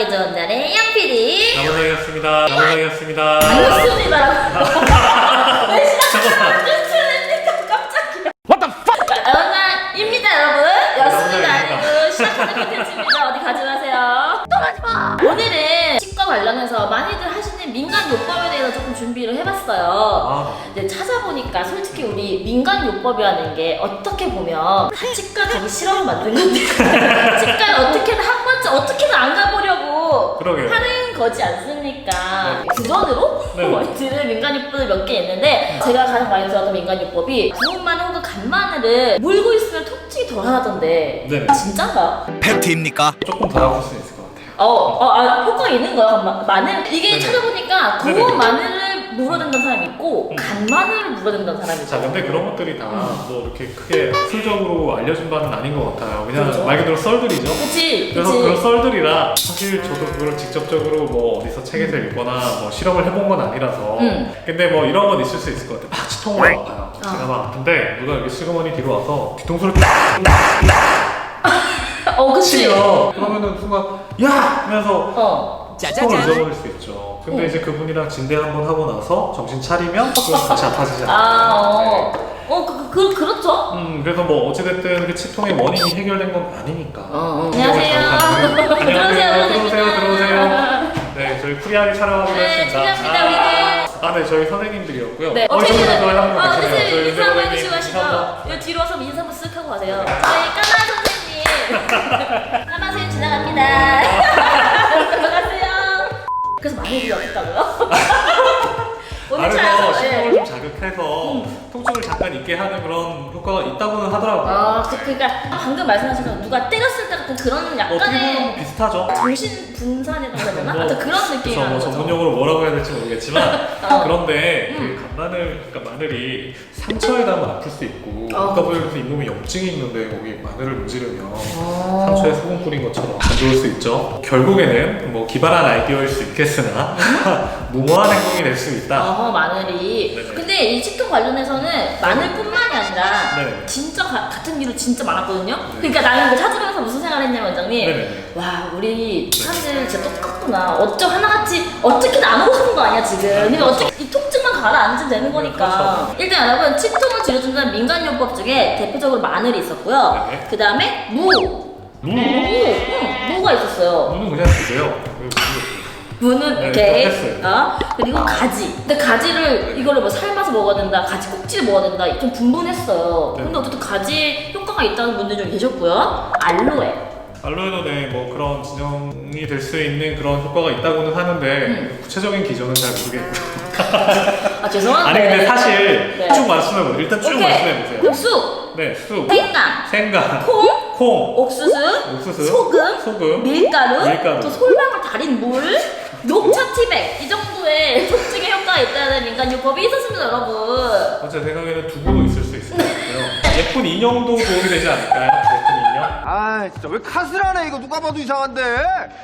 건강하게 좋은 날에 양PD 나무상이었습니다. 나무상이었습니다. 반갑습니다라고. 왜 시작하면 끝을냅니까 깜짝이야. What the fuck? 여러분입니다 여러분. 여러분입니다. 아니고 시작하는 컨텐츠입니다. 어디 가지 마세요. 떠나지마. 오늘은 치과 관련해서 많이들 하시는 민간 요법에 대해서 조금 준비를 해봤어요. 아, 근데 찾아보니까 솔직히 우리 민간 요법이라는 게 어떻게 보면 다 치과 가기 싫어서 만든 건데. 치과는 어떻게든 한 번쯤 어떻게든 안 가보려고 그러게요. 하는 거지 않습니까? 구전으로 네. 들은 민간 요법이 몇 개 있는데 제가 가장 많이 들었던 민간 요법이 구운 마늘 혹은 간 마늘을 물고 있으면 통증이 덜 하던데 네. 진짜가? 팩트입니까? 조금 더 아플 수 있을 것 같아요. 어, 어, 아, 효과가 있는 거야, 마, 마늘. 이게 네네. 찾아보니까 구운 네네. 마늘을 물어댄다는 사람이 있고, 음. 간 마늘을 물어댄다는 사람이 자, 있어. 근데 그런 것들이 다 뭐 이렇게 크게 학술적으로 알려진 바는 아닌 것 같아요. 그냥 그렇죠. 말 그대로 썰들이죠. 그치, 그래서 그치. 그런 썰들이라 사실 저도 그걸 직접적으로 뭐 어디서 책에서 읽거나 뭐 실험을 해본 건 아니라서 음. 근데 뭐 이런 건 있을 수 있을 것 같아요 막 치통으로 아파요 어. 제가 막 아픈데 누가 이렇게 시그머니 뒤로 와서 뒤통수를 어, 그치. 치요 그러면은 순간 야! 하면서 어. 치통을 잊어버릴 수 있죠 근데 음. 이제 그분이랑 진대 한 번 하고 나서 정신 차리면 다시 아파지지 않아요 아, 어. 어, 그, 그, 그렇죠. 음, 그래서 뭐 어찌됐든 그 치통의 원인이 해결된 건 아니니까 어, 안녕하세요 안녕하세요. 들어오세요 들어오세요 네 저희 프리하게 촬영하기로 네, 했습니다 축하합니다, 우리는. 아, 네, 저희 선생님들이었고요. 네, 어, 어떻게 저보다 더 하는 거 어, 같아요. 잠깐 있게 하는 그런 효과가 있다고는 하더라고요. 아, 그, 그러니까 방금 말씀하신 것처럼 누가 때렸을 때 같은 그런 어떻게 보면 약간의 비슷하죠. 정신 분산이라고 해야 되나? 뭐, 하여튼 그런 느낌이 그래서 나는 뭐 거죠. 전문용어로 뭐라고 해야 될지 모르겠지만 어. 그런데 음. 그 간마늘, 그러니까 마늘이 상처에 닿으면 아플 수 있고 어. 아까 보여서 잇몸에 염증이 있는데 거기 마늘을 문지르면 어. 상처에 소금 뿌린 것처럼 안 좋을 수 있죠. 결국에는 뭐 기발한 아이디어일 수 있겠으나 무모한 행동이 될 수 있다. 어허, 마늘이. 네네. 근데 이 치통 관련해서는 마늘뿐만이 아니라 네. 진짜 가- 같은 기로 진짜 많았거든요. 그러니까 나는 이거 찾으면서 무슨 생각을 했냐면 원장님. 네네네. 와 우리 사람들 진짜 똑같구나. 어쩜 하나같이 어떻게든 안 오고 싶은 거 아니야 지금. 근데 그렇죠. 어떻게 이 통증만 가라앉으면 되는 거니까. 그렇죠. 일단 여러분 치통을 줄여준다는 민간요법 중에 대표적으로 마늘이 있었고요. 네. 그 다음에 무. 무? 무, 응, 무가 있었어요. 무는 그냥 주세요. 무는 네, 이렇게 됐어요. 어? 그리고 가지. 근데 가지를 이거를 뭐 삶아서 먹어야 된다. 가지 꼭지를 먹어야 된다. 좀 분분했어요. 네. 근데 어쨌든 가지 효과가 있다는 분들 좀 계셨고요. 알로에. 알로에논에 뭐 그런 진영이 될 수 있는 그런 효과가 있다고는 하는데 음. 구체적인 기준은 잘 모르겠고요. 아 죄송한데. 아니 근데 사실 네. 쭉 말씀해 보세요. 일단 쭉 말씀해 보세요. 쑥, 네, 쑥, 생강, 생강, 콩, 콩, 옥수수, 옥수수, 소금, 소금, 밀가루, 밀가루. 또 솔방울 달인 물 녹차 티백 이 정도의 통증에 효과가 있다는 민간 요법이 있었습니다 여러분 제 생각에는 두부도 있을 수 있을 것 같고요. 예쁜 인형도 도움이 되지 않을까요? 예쁜 인형? 아 진짜 왜 카스라네 이거 누가 봐도 이상한데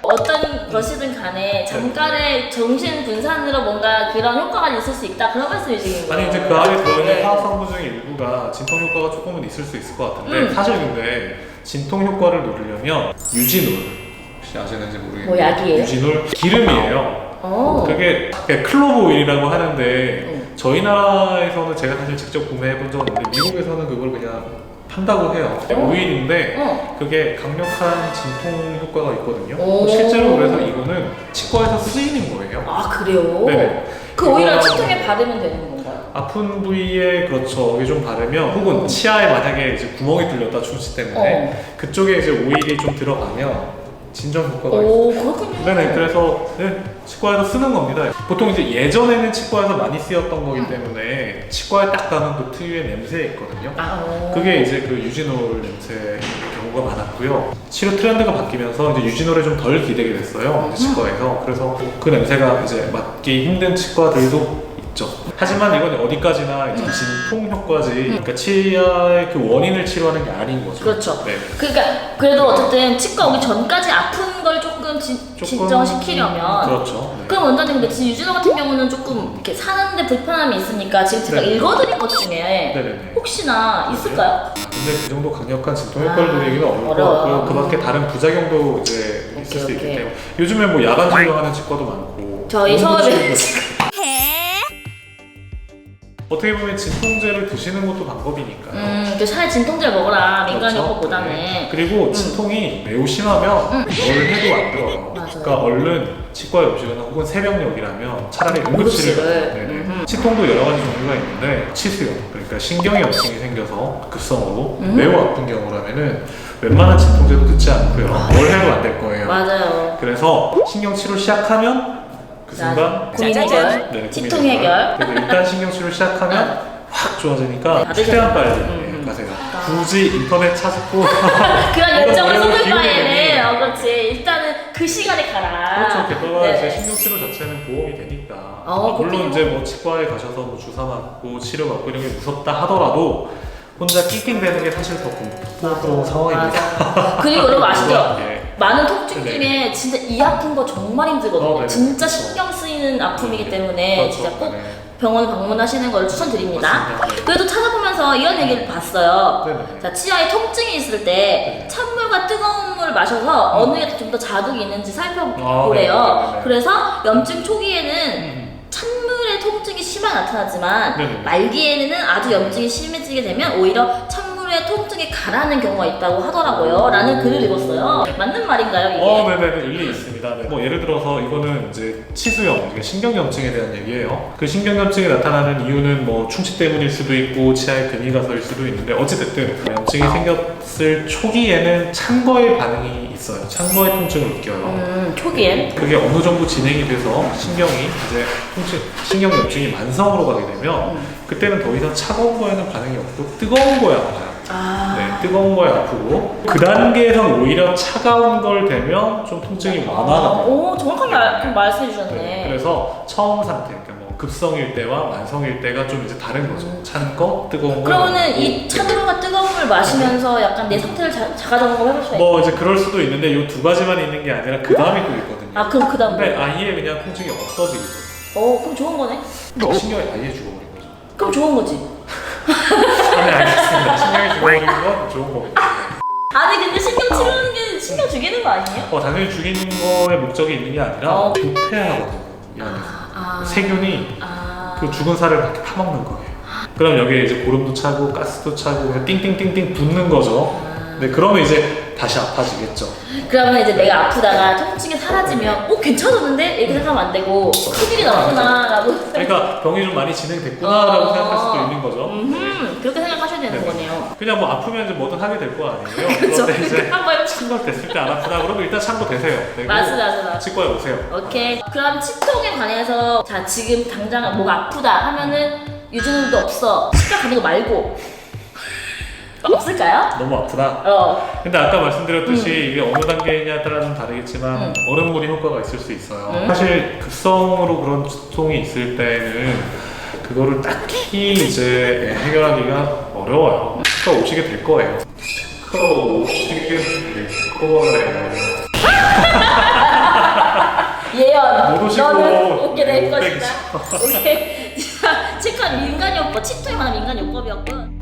어떤 것이든 간에 잠깐의 정신 분산으로 뭔가 그런 효과가 있을 수 있다 그런 말씀이신 거예요. 아니 이제 그 안에 들어있는 네. 화학 성분 중에 일부가 진통 효과가 조금은 있을 수 있을 것 같은데 음. 사실 근데 진통 효과를 누리려면 유지놀 혹시 아시는지 모르겠는데 뭐 약이에요? 유지놀 기름이에요. 어. 그게 그냥 클로브 오일이라고 하는데 음. 저희 나라에서는 제가 사실 직접 구매해 본 적은 없는데 미국에서는 그걸 그냥 판다고 해요. 어. 오일인데 어. 그게 강력한 진통 효과가 있거든요. 오. 실제로 그래서 이거는 치과에서 쓰이는 거예요. 아 그래요? 네네. 그 그거랑 치통에 바르면 되는 건가요? 아픈 부위에 그렇죠 여기 좀 바르면 혹은 음. 치아에 만약에 이제 구멍이 뚫렸다 충치 때문에 그쪽에 이제 오일이 좀 들어가면 진정 효과가 있어요. 오 그렇군요. 네네 그래서 네, 치과에서 쓰는 겁니다. 보통 이제 예전에는 치과에서 많이 쓰였던 거기 음. 때문에 치과에 딱 가면 그 특유의 냄새 있거든요. 아, 오. 그게 이제 그 유지놀 냄새 경우가 많았고요. 치료 트렌드가 바뀌면서 이제 유지놀에 좀 덜 기대게 됐어요. 이제 치과에서. 그래서 그 냄새가 이제 맡기 힘든 치과들도 있죠. 하지만 이건 어디까지나 이제 진통 효과지, 그러니까 치아의 그 원인을 치료하는 게 아닌 거죠. 그렇죠. 네. 그러니까 그래도 어쨌든 치과 오기 전까지 아픈 걸 조금 진, 조금- 진정시키려면 그렇죠. 네. 그럼 원장님 근데 지금 유진호 같은 경우는 조금 이렇게 사는데 불편함이 있으니까 지금 제가 네. 읽어드린 것 중에 네네네. 혹시나 있을까요? 근데 그 정도 강력한 진통 효과를 아, 누리기는 어려울 것 어려워요. 같고요. 그 밖에 다른 부작용도 이제 있을 수 있기 오케이. 때문에 요즘에 뭐 야간 진료하는 치과도 많고 저희 서울에 어떻게 보면 진통제를 드시는 것도 방법이니까요. 음, 그 차라리 진통제를 먹어라 민간 그렇죠? 요법보다는 네. 그리고 진통이 매우 심하면 뭘 해도 안 들어요. 맞아요. 그러니까 얼른 치과에 오시거나 혹은 새벽녘이라면 차라리 응급실을. 응급실을 네네. 음흠. 치통도 여러 가지 종류가 있는데 치수염 그러니까 신경의 염증이 생겨서 급성으로 음. 매우 아픈 경우라면은 웬만한 진통제도 듣지 않고요. 뭘 해도 안 될 거예요. 맞아요. 그래서 신경 치료 시작하면 그 순간 고민 짜자잔. 해결, 네, 치통 고민이 해결. 그래서 일단 신경 치료 시작하면 확 좋아지니까 네, 최대한 빨리. 네, 음, 음. 가세요. 굳이 인터넷 찾고 그런 이거 열정을 쏟을 바에는 내니. 어 그렇지 일단은 그 시간에 가라. 그렇죠. 게다가 네. 이제 신경치료 자체는 보험이 되니까. 어, 물론 그렇군요. 이제 뭐 치과에 가셔서 뭐 주사 맞고 치료 받고 이런 게 무섭다 하더라도 혼자 낑낑대는 게 사실 더 공포스러운 상황입니다. 그리고 여러분 아시죠? 예. 많은 통증 네. 중에 진짜 이 아픈 거 정말 힘들거든요. 어. 진짜. 신경 쓰이는 아픔이기 네. 때문에 그렇죠. 진짜 꼭 네. 병원 방문하시는 걸 추천드립니다. 맞습니다. 네. 그래도 찾아보면서 이런 얘기를 봤어요. 네네. 자, 치아에 통증이 있을 때 네. 찬물과 뜨거운 물을 마셔서 어느 게 좀 더 자극이 있는지 살펴보래요. 아. 그래서 염증 초기에는 음. 찬물의 통증이 심하게 나타나지만. 말기에는 아주 염증이 심해지게 되면 오히려 찬 물의 통증이 가라앉는 경우가 있다고 하더라고요. 라는 글을 읽었어요. 맞는 말인가요, 이게? 어, 네네, 일리 있습니다. 네. 뭐 예를 들어서 이거는 이제 치수염, 신경염증에 대한 얘기예요. 그 신경염증이 나타나는 이유는 뭐 충치 때문일 수도 있고 치아에 금이 가서일 수도 있는데 어찌됐든 염증이 생겼을 초기에는 찬 거에 반응이 있어요. 찬 거에 통증을 느껴요. 음, 초기엔. 그게 어느 정도 진행이 돼서 신경이 이제 통증, 신경 염증이 만성으로 가게 되면 음. 그때는 더 이상 차가운 거에는 반응이 없고 뜨거운 거에 아파요. 아. 네, 뜨거운 거에 아프고 그 단계에선 오히려 차가운 걸 대면 좀 통증이 완화가 돼요. 오, 정확하게 알- 좀 말씀해 네, 주셨네. 그래서 처음 상태, 그러니까 뭐 급성일 때와 만성일 때가 좀 이제 다른 거죠. 찬 거, 뜨거운 거. 그러면은 이 차들어가 뜨거운 물 마시면서 약간 내 상태를 자, 자가 점검 해볼 수가 있어요. 뭐 이제 그럴 수도 있는데 이 두 가지만 있는 게 아니라 그 다음에 또 있거든요. 아, 그럼 그 다음 근데 뭐? 아예 그냥 통증이 없어지거든요. 어, 그럼 좋은 거네? 신경이 아예 죽어버린 거죠. 그럼 좋은 거지. 네, 알겠습니다. 신경이 죽어버린 건 좋은 겁니다. 아니, 근데 신경 치료하는 게 신경 죽이는 거 아니에요? 어, 당연히 죽이는 거에 목적이 있는 게 아니라 어. 부패하거든요. 이 안에서. 아. 세균이 아. 그 죽은 살을 이렇게 파먹는 거예요. 그럼 여기에 이제 고름도 차고 가스도 차고 그냥 띵띵띵띵 붙는 거죠. 네, 그러면 이제 다시 아파지겠죠. 그러면 이제 내가 아프다가 통증이 사라지면 어 괜찮았는데 이렇게 생각하면 안 되고 큰일이 났구나라고 그러니까 병이 좀 많이 진행됐구나라고 어. 생각할 수도 있는 거죠. 음 그렇게 네. 거네요 그냥 뭐 아프면 이제 뭐든 하게 될 거 아니에요. 그렇죠 그런데 이제 한번 참고 됐을 때 안 아프다 그러면 일단 참고 되세요. 되고 맞습니다 맞습니다 치과에 오세요. 오케이 그럼 치통에 관해서 자 지금 당장 목 아프다 하면은 유진우도 없어 치과 가는 거 말고 없을까요? 너무 아프다. 어 근데 아까 말씀드렸듯이 이게 어느 단계냐에 따라 좀 다르겠지만 음. 얼음물이 효과가 있을 수 있어요. 음. 사실 급성으로 그런 두통이 있을 때는 그거를 딱히 이제 해결하기가 어려워요. 치과 오시게 될 거예요. 치과 오시게 될 거예요. 예언 못 오시고 너는 오게 될 못 것이다 오케이 치과 민간요법 치통에 관한 민간요법이었고